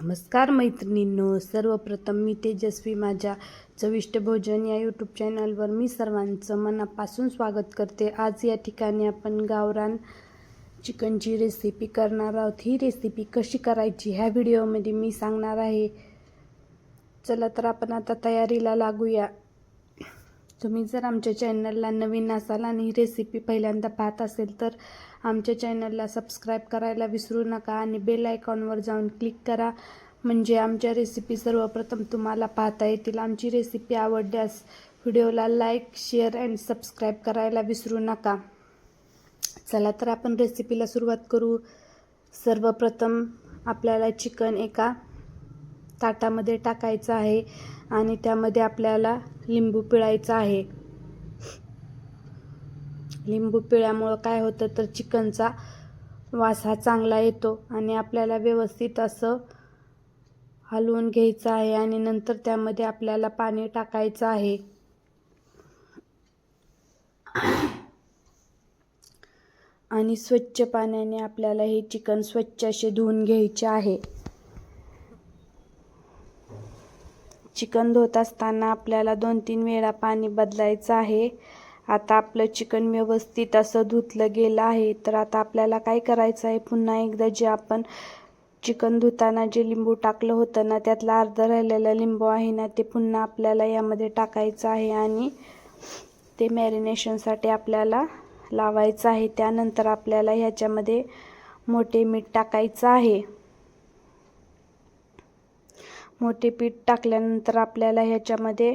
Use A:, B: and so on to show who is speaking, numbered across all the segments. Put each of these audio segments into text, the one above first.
A: नमस्कार मैत्रिणींनो सर्वप्रथम मी तेजस्वी. माझ्या चविष्ट भोजन या यूट्यूब चॅनलवर मी सर्वांचं मनापासून स्वागत करते. आज या ठिकाणी आपण गावरान चिकनची रेसिपी करणार आहोत. ही रेसिपी कशी करायची ह्या व्हिडिओमध्ये मी सांगणार आहे. चला तर आपण आता तयारीला लागूया. तुम्ही जर आमच्या चॅनलला नवीन असाल आणि ही रेसिपी पहिल्यांदा पाहत असेल तर आमच्या चॅनलला सबस्क्राईब करायला विसरू नका आणि बेल आयकॉनवर जाऊन क्लिक करा. म्हणजे आमच्या रेसिपी सर्वप्रथम तुम्हाला पाहता येतील. आमची रेसिपी आवडल्यास व्हिडिओला लाईक शेअर अँड सबस्क्राईब करायला विसरू नका. चला तर आपण रेसिपीला सुरुवात करू. सर्वप्रथम आपल्याला चिकन एका ताटामध्ये टाकायचं आहे आणि त्यामध्ये आपल्याला लिंबू पिळायचा आहे. लिंबू पिळ्यामुळं काय होतं तर चिकनचा वास हा चांगला येतो आणि आपल्याला व्यवस्थित असं हलवून घ्यायचं आहे आणि नंतर त्यामध्ये आपल्याला पाणी टाकायचं आहे. आणि स्वच्छ पाण्याने आपल्याला हे चिकन स्वच्छ असे धुवून घ्यायचे आहे. चिकन धुत असताना आपल्याला दोन तीन वेळा पाणी बदलायचं आहे. आता आपलं चिकन व्यवस्थित असं धुतलं गेलं आहे. तर आता आपल्याला काय करायचं आहे? पुन्हा एकदा जे आपण चिकन धुताना जे लिंबू टाकलं होतं ना त्यातला अर्धा राहिलेला लिंबू आहे ना ते पुन्हा आपल्याला यामध्ये टाकायचं आहे आणि ते मॅरिनेशनसाठी आपल्याला लावायचं आहे. त्यानंतर आपल्याला ह्याच्यामध्ये मोठे मीठ टाकायचं आहे. मोठे पीठ टाकल्यानंतर आपल्याला ह्याच्यामध्ये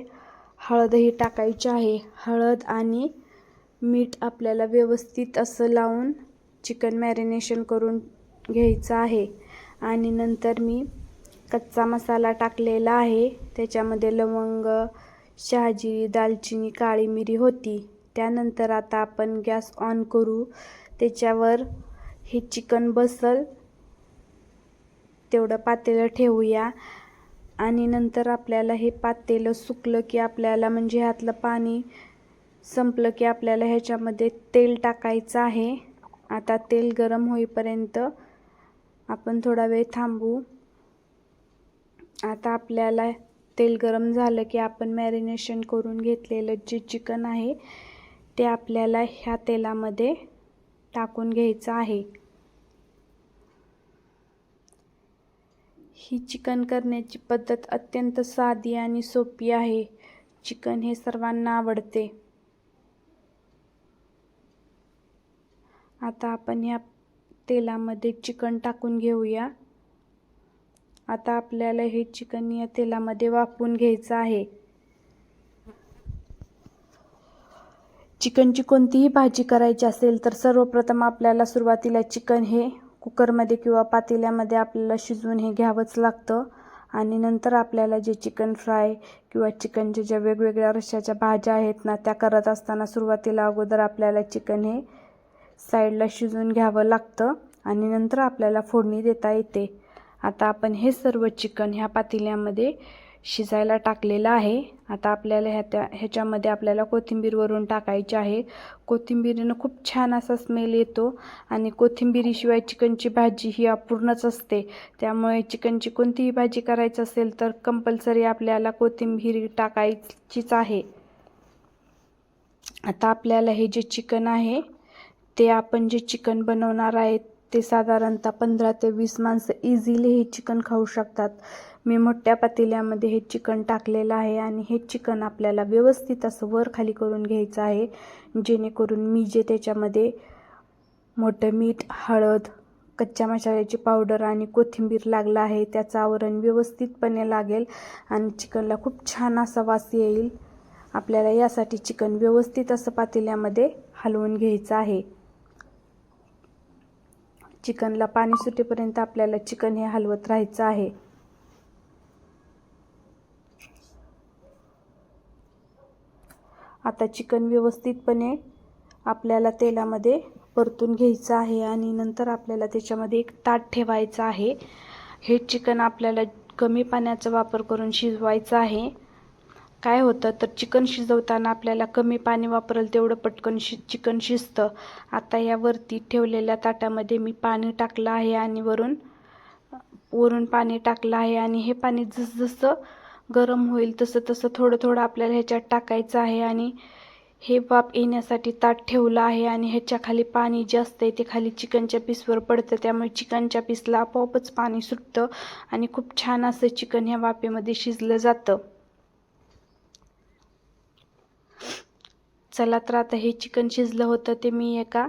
A: हळदही टाकायची आहे. हळद आणि मीठ आपल्याला व्यवस्थित असं लावून चिकन मॅरिनेशन करून घ्यायचं आहे. आणि नंतर मी कच्चा मसाला टाकलेला आहे. त्याच्यामध्ये लवंग शहाजिरी दालचिनी काळी मिरी होती. त्यानंतर आता आपण गॅस ऑन करू. त्याच्यावर हे चिकन बसल. तेवढं पातेलं ठेवूया. आणि नंतर आपल्याला हे पातेलं सुकलं की आपल्याला म्हणजे ह्यातलं पाणी संपलं की आपल्याला ह्याच्यामध्ये तेल टाकायचं आहे. आता तेल गरम होईपर्यंत आपण थोडा वेळ थांबू. आता आपल्याला तेल गरम झालं की आपण मॅरिनेशन करून घेतलेलं जे चिकन आहे ते आपल्याला ह्या तेलामध्ये टाकून घ्यायचं आहे. ही चिकन करण्याची पद्धत अत्यंत साधी आणि सोपी आहे. चिकन हे सर्वांना आवडते. आता आपण या तेलामध्ये चिकन टाकून घेऊया. आता आपल्याला हे चिकन या तेलामध्ये वाफवून घ्यायचं आहे. चिकनची कोणतीही भाजी करायची असेल तर सर्वप्रथम आपल्याला सुरुवातीला चिकन हे कुकरमध्ये किंवा पातेल्यामध्ये आपल्याला शिजवून हे घ्यावंच लागतं. आणि नंतर आपल्याला जे चिकन फ्राय किंवा चिकनच्या ज्या वेगवेगळ्या रश्श्याच्या भाज्या आहेत ना त्या करत असताना सुरुवातीला अगोदर आपल्याला चिकन हे साईडला शिजवून घ्यावं लागतं आणि नंतर आपल्याला फोडणी देता येते. आता आपण हे सर्व चिकन ह्या पातेल्यामध्ये शिजायला टाकलेलं आहे. आता आपल्याला ह्या त्या ह्याच्यामध्ये आपल्याला कोथिंबीर वरून टाकायची आहे. कोथिंबीरीनं खूप छान असा स्मेल येतो आणि कोथिंबीरीशिवाय चिकनची भाजी ही अपूर्णच असते. त्यामुळे चिकनची कोणतीही भाजी करायची असेल तर कंपल्सरी आपल्याला कोथिंबीर टाकायचीच आहे. आता आपल्याला हे जे चिकन आहे ते आपण जे चिकन बनवणार आहे ते साधारणतः पंधरा ते वीस माणसं इझिली हे चिकन खाऊ शकतात. मी मोठ्या पातेल्यामध्ये हे चिकन टाकलेलं आहे आणि हे चिकन आपल्याला व्यवस्थित असं वर खाली करून घ्यायचं आहे जेणेकरून मी जे त्याच्यामध्ये मोठं मीठ हळद कच्च्या मसाल्याची पावडर आणि कोथिंबीर लागला आहे त्याचं आवरण व्यवस्थितपणे लागेल आणि चिकनला खूप छान असा वास येईल. आपल्याला यासाठी चिकन व्यवस्थित असं पातेल्यामध्ये हलवून घ्यायचं आहे. चिकनला पाणी सुटेपर्यंत आपल्याला चिकन हे हलवत राहायचं आहे. आता चिकन व्यवस्थितपणे आपल्याला तेलामध्ये परतून घ्यायचं आहे आणि नंतर आपल्याला त्याच्यामध्ये एक ताट ठेवायचं आहे. हे चिकन आपल्याला कमी पाण्याचा वापर करून शिजवायचं आहे. काय होतं तर चिकन शिजवताना आपल्याला कमी पाणी वापरेल तेवढं पटकन शि चिकन शिजतं. आता यावरती ठेवलेल्या ताटामध्ये मी पाणी टाकलं आहे आणि वरून वरून पाणी टाकलं आहे आणि हे पाणी जसजसं गरम होईल तसं तसं थोडं थोडं आपल्याला ह्याच्यात टाकायचं आहे आणि हे वाफ येण्यासाठी ताट ठेवलं आहे आणि ह्याच्या खाली पाणी जे आहे ते खाली चिकनच्या पीसवर पडतं त्यामुळे चिकनच्या पीसला आपोआपच पाणी सुटतं आणि खूप छान असं चिकन ह्या वाफेमध्ये शिजलं जातं. चला तर आता हे चिकन शिजलं होतं ते मी एका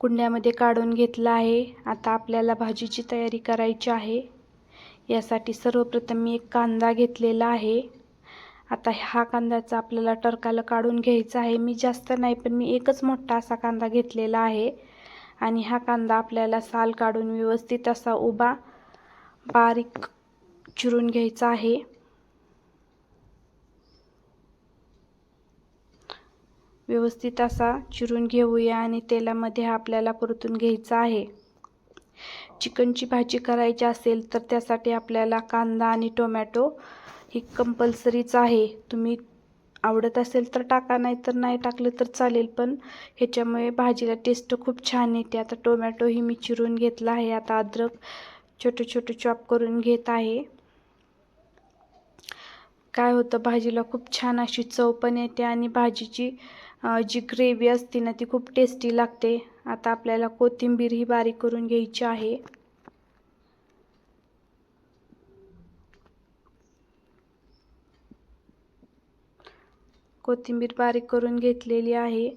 A: कुंड्यामध्ये काढून घेतलं आहे. आता आपल्याला भाजीची तयारी करायची आहे. यासाठी सर्वप्रथम मी एक कांदा घेतलेला आहे. आता हा कांद्याचा आपल्याला टरकाला काढून घ्यायचा आहे. मी जास्त नाही पण मी एकच मोठा असा कांदा घेतलेला आहे. आणि हा कांदा आपल्याला साल काढून व्यवस्थित असा उभा बारीक चिरून घ्यायचा आहे. व्यवस्थित असा चिरून घेऊया आणि तेलामध्ये हा आपल्याला परतून घ्यायचा आहे. चिकनची भाजी करायची असेल तर त्यासाठी आपल्याला कांदा आणि टोमॅटो ही कंपल्सरीच आहे. तुम्ही आवडत असेल तर टाका नाही तर नाही टाकलं तर चालेल पण ह्याच्यामुळे भाजीला टेस्ट खूप छान येते. आता टोमॅटोही मी चिरून घेतला आहे. आता अद्रक छोटे छोटे चॉप करून घेत आहे. काय होतं भाजीला खूप छान अशी चव पण येते आणि भाजीची जी ग्रेव्ही असते ना ती खूप टेस्टी लागते. आता आपल्याला कोथिंबीर ही बारीक करून घ्यायची आहे. कोथिंबीर बारीक करून घेतलेली आहे.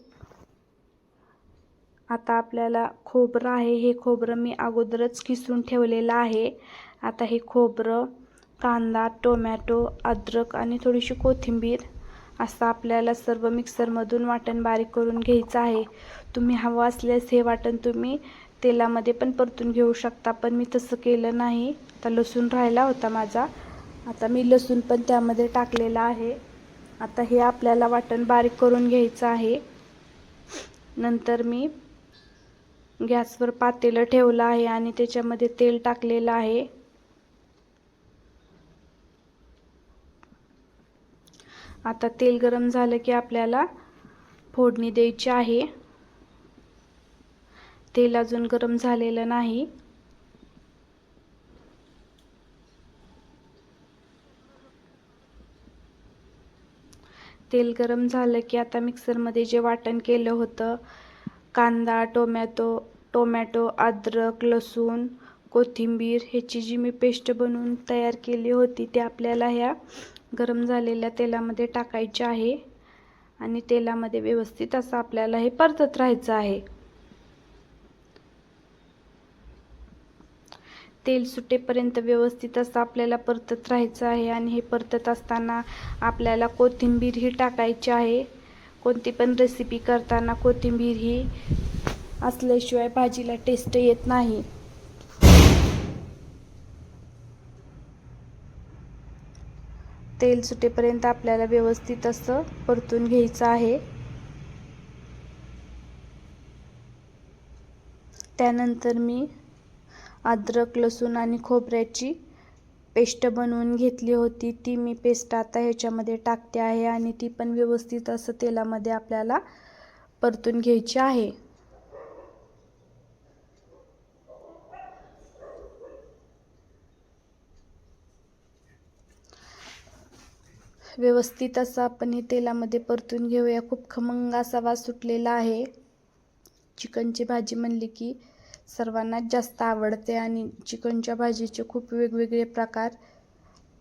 A: आता आपल्याला खोबरं आहे. हे खोबरं मी अगोदरच किसून ठेवलेलं आहे. आता हे खोबरं कांदा टोमॅटो अद्रक आणि थोडीशी कोथिंबीर असं आपल्याला सर्व मिक्सरमधून वाटण बारीक करून घ्यायचं आहे. तुम्ही हवं असल्यास हे वाटण तुम्ही तेलामध्ये पण परतून घेऊ शकता पण मी तसं केलं नाही. आता लसूण राहिला होता माझा. आता मी लसूण पण त्यामध्ये टाकलेला आहे. आता हे आपल्याला वाटण बारीक करून घ्यायचं आहे. नंतर मी गॅसवर पातेलं ठेवलं आहे आणि त्याच्यामध्ये तेल टाकलेलं आहे. आता तेल गरम झालं की आपल्याला फोडणी द्यायची आहे. तेल अजून गरम झालेलं नाही. तेल गरम झालं की आता मिक्सरमध्ये जे वाटण केलं होतं कांदा टोमॅटो टोमॅटो अद्रक लसूण कोथिंबीर ह्याची जी मी पेस्ट बनवून तयार केली होती ते आपल्याला ह्या गरम झालेल्या तेलामध्ये टाकायचे आहे. आणि तेलामध्ये व्यवस्थित असं आपल्याला हे परतत राहायचं आहे. तेल सुटेपर्यंत व्यवस्थित असं आपल्याला परतत राहायचं आहे. आणि हे परतत असताना आपल्याला कोथिंबीर ही टाकायची आहे. कोणती पण रेसिपी करताना कोथिंबीर ही असल्याशिवाय भाजीला टेस्ट येत नाही. तेल सुटेपर्यंत आपल्याला व्यवस्थित असं परतून घ्यायचं आहे. त्यानंतर मी अद्रक लसूण आणि खोबऱ्याची पेस्ट बनवून घेतली होती. ती मी पेस्ट आता ह्याच्यामध्ये टाकते आहे आणि ती पण व्यवस्थित असं तेलामध्ये आपल्याला परतून घ्यायची आहे. व्यवस्थित असं आपण हे तेलामध्ये परतून घेऊया. खूप खमंग असा वास सुटलेला आहे. चिकनची भाजी म्हणली की सर्वांनाच जास्त आवडते आणि चिकनच्या भाजीचे खूप वेगवेगळे प्रकार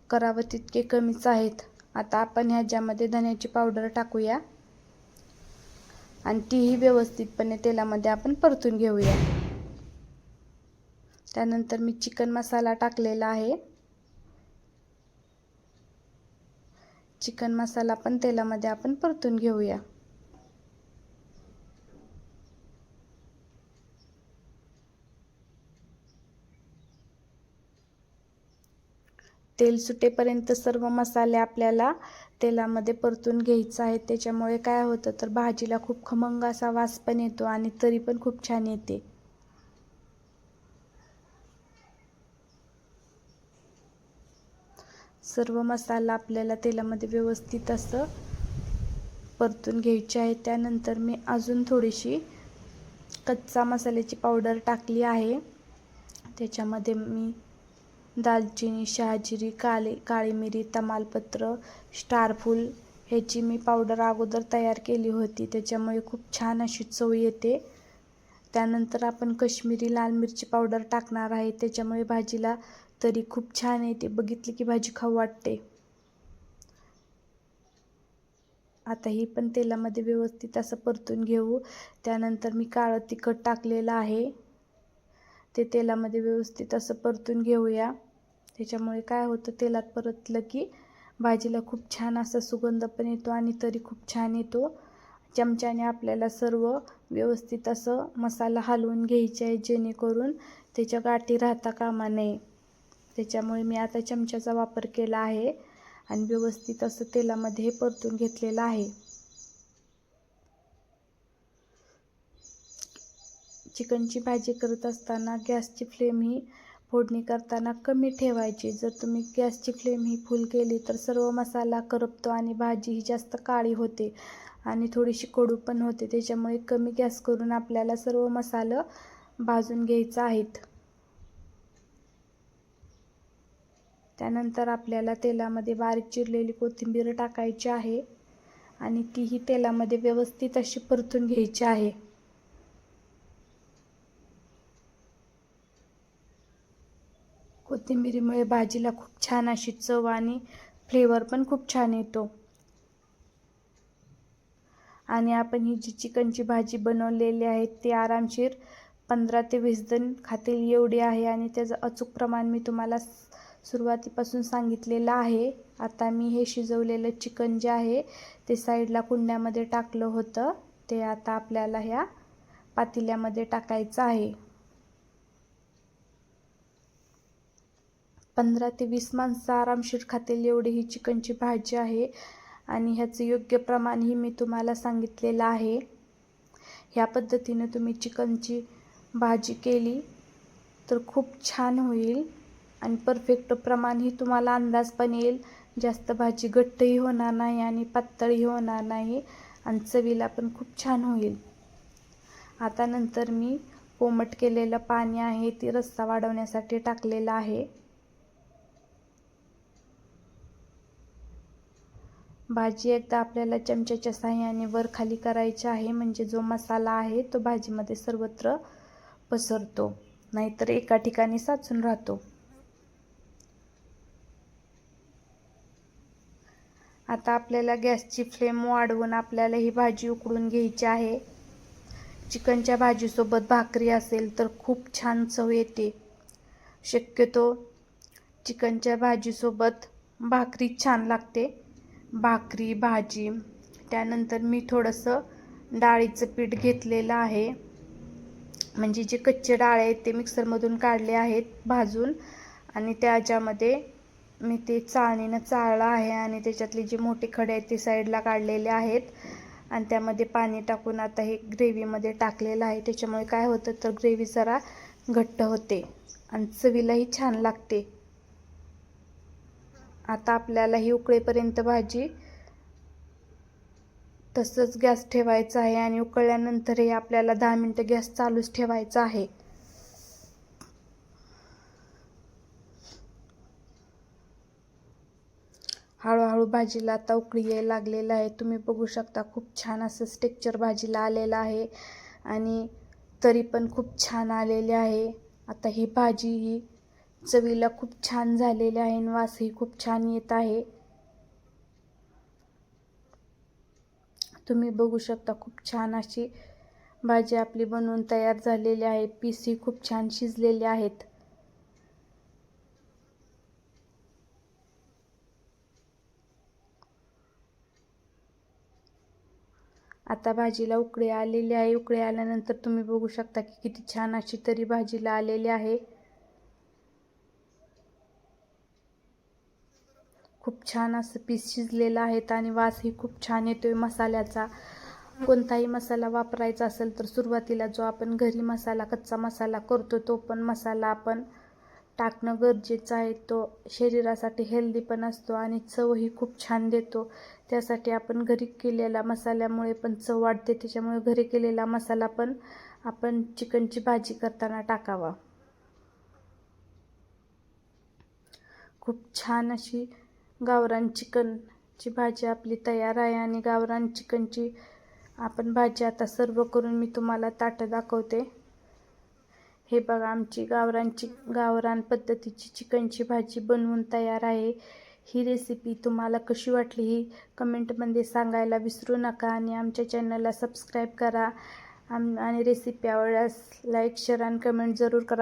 A: करावं तितके कमीच आहेत. आता आपण ह्याच्यामध्ये धन्याची पावडर टाकूया आणि तीही व्यवस्थितपणे तेलामध्ये आपण परतून घेऊया. त्यानंतर मी चिकन मसाला टाकलेला आहे. चिकन मसाला पण तेलामध्ये आपण परतून घेऊया. तेल सुटेपर्यंत सर्व मसाले आपल्याला तेलामध्ये परतून घ्यायचं आहे. त्याच्यामुळे काय होतं तर भाजीला खूप खमंग असा वास पण येतो आणि तरी पण खूप छान येते. सर्व मसाला आपल्याला तेलामध्ये व्यवस्थित असं परतून घ्यायचे आहे. त्यानंतर मी अजून थोडीशी कच्चा मसाल्याची पावडर टाकली आहे. त्याच्यामध्ये मी दालचिनी शहाजिरी काळे काळी मिरी तमालपत्र स्टारफूल ह्याची मी पावडर अगोदर तयार केली होती. त्याच्यामुळे खूप छान अशी चव येते. त्यानंतर आपण कश्मीरी लाल मिरची पावडर टाकणार आहे. त्याच्यामुळे भाजीला तरी खूप छान येते बघितली की भाजी खाऊ वाटते. आता ही पण तेलामध्ये व्यवस्थित असं परतून घेऊ. त्यानंतर मी काळं तिखट टाकलेलं आहे. ते तेलामध्ये व्यवस्थित असं परतून घेऊया. त्याच्यामुळे काय होतं तेलात परतलं की भाजीला खूप छान असा सुगंध पण येतो आणि तरी खूप छान येतो. चमच्याने आपल्याला सर्व व्यवस्थित असं मसाला हलवून घ्यायचे आहे जेणेकरून त्याच्या गाठी राहता कामा नये. त्याच्यामुळे मी आता चमच्याचा वापर केला आहे आणि व्यवस्थित असं तेलामध्ये हे परतून घेतलेलं आहे. चिकनची भाजी करत असताना गॅसची फ्लेम ही फोडणी करताना कमी ठेवायची. जर तुम्ही गॅसची फ्लेम ही फुल केली तर सर्व मसाला करपतो आणि भाजी ही जास्त काळी होते आणि थोडीशी कडू पण होते. त्याच्यामुळे कमी गॅस करून आपल्याला सर्व मसालं भाजून घ्यायचं आहेत. त्यानंतर आपल्याला तेलामध्ये बारीक चिरलेली कोथिंबीर टाकायची आहे आणि तीही तेलामध्ये व्यवस्थित अशी परतून घ्यायची आहे. कोथिंबिरीमुळे भाजीला खूप छान अशी चव आणि फ्लेवर पण खूप छान येतो. आणि आपण ही जी चिकनची भाजी बनवलेली आहे ती आरामशीर पंधरा ते वीस जण खातील एवढी आहे आणि त्याचं अचूक प्रमाण मी तुम्हाला सुरुवातीपासून सांगितलेलं आहे. आता मी हे शिजवलेलं चिकन जे आहे ते साईडला कुंड्यामध्ये टाकलं होतं. ते आता आपल्याला ह्या पातेल्यामध्ये टाकायचं आहे. पंधरा ते वीस माणसं आरामशीर खातील एवढी ही चिकनची भाजी आहे आणि ह्याचं योग्य प्रमाणही मी तुम्हाला सांगितलेलं आहे. ह्या पद्धतीनं तुम्ही चिकनची भाजी केली तर खूप छान होईल. आणि परफेक्ट प्रमाणही तुम्हाला अंदाज पण येईल. जास्त भाजी घट्टही होणार नाही आणि पातळही होणार नाही आणि चवीला पण खूप छान होईल. आता नंतर मी कोमट केलेलं पाणी आहे ती रस्सा वाढवण्यासाठी टाकलेलं आहे. भाजी एकदा आपल्याला चमच्याच्या साह्याने वर खाली करायची आहे म्हणजे जो मसाला आहे तो भाजीमध्ये सर्वत्र पसरतो नाहीतर एका ठिकाणी साचून राहतो. आता आपल्याला गॅसची फ्लेम वाढवून आपल्याला ही भाजी उकडून घ्यायची आहे. चिकनच्या भाजीसोबत भाकरी असेल तर खूप छान चव येते. शक्यतो चिकनच्या भाजीसोबत भाकरी छान लागते. भाकरी भाजी त्यानंतर मी थोडंसं डाळीचं पीठ घेतलेलं आहे. म्हणजे जे कच्चे डाळ आहेत ते मिक्सरमधून काढले आहेत भाजून आणि त्याच्यामध्ये मी ते चाळणीनं चाळलं आहे आणि त्याच्यातले जे मोठे खडे आहेत ते साईडला काढलेले आहेत. आणि त्यामध्ये पाणी टाकून आता हे ग्रेव्हीमध्ये टाकलेलं आहे. त्याच्यामुळे काय होतं तर ग्रेव्ही जरा घट्ट होते आणि चवीलाही छान लागते. आता आपल्याला ही उकळेपर्यंत भाजी तसंच गॅस ठेवायचा आहे आणि उकळल्यानंतरही आपल्याला दहा मिनटं गॅस चालूच ठेवायचा आहे. भाजीला आता उकळी यायला लागलेलं आहे. तुम्ही बघू शकता खूप छान असं स्टेक्चर भाजीला आलेलं आहे आणि तरी पण खूप छान आलेले आहे. आता ही भाजी ही चवीला खूप छान झालेली आहे आणि वासही खूप छान येत आहे. तुम्ही बघू शकता खूप छान अशी भाजी आपली बनवून तयार झालेली आहे. पीसही खूप छान शिजलेले आहेत. आता भाजीला उकळी आलेली आहे. उकळी आल्यानंतर तुम्ही बघू शकता की किती छान अशी तरी भाजीला आलेली आहे. खूप छान असं पीस शिजलेलं आहेत आणि वासही खूप छान येतोय मसाल्याचा. कोणताही मसाला वापरायचा असेल तर सुरुवातीला जो आपण घरी मसाला कच्चा मसाला करतो तो पण मसाला आपण टाकणं गरजेचं आहे. तो शरीरासाठी हेल्दी पण असतो आणि चवही खूप छान देतो. त्यासाठी आपण घरी केलेला मसाल्यामुळे पण चव वाढते. त्याच्यामुळे घरी केलेला मसाला पण आपण चिकनची भाजी करताना टाकावा. खूप छान अशी गावरान चिकनची भाजी आपली तयार आहे आणि गावरान चिकनची आपण भाजी आता सर्व करून मी तुम्हाला ताटं दाखवते. हे बघा आमची गावरांची गावरान पद्धतीची चिकनची भाजी बनवून तयार आहे. ही रेसिपी तुम्हाला कशी वाटली ही कमेंटमध्ये सांगायला विसरू नका आणि आमच्या चॅनलला सबस्क्राईब करा. आम आणि रेसिपी आवडल्यास लाईक शेअर आणि कमेंट जरूर करा.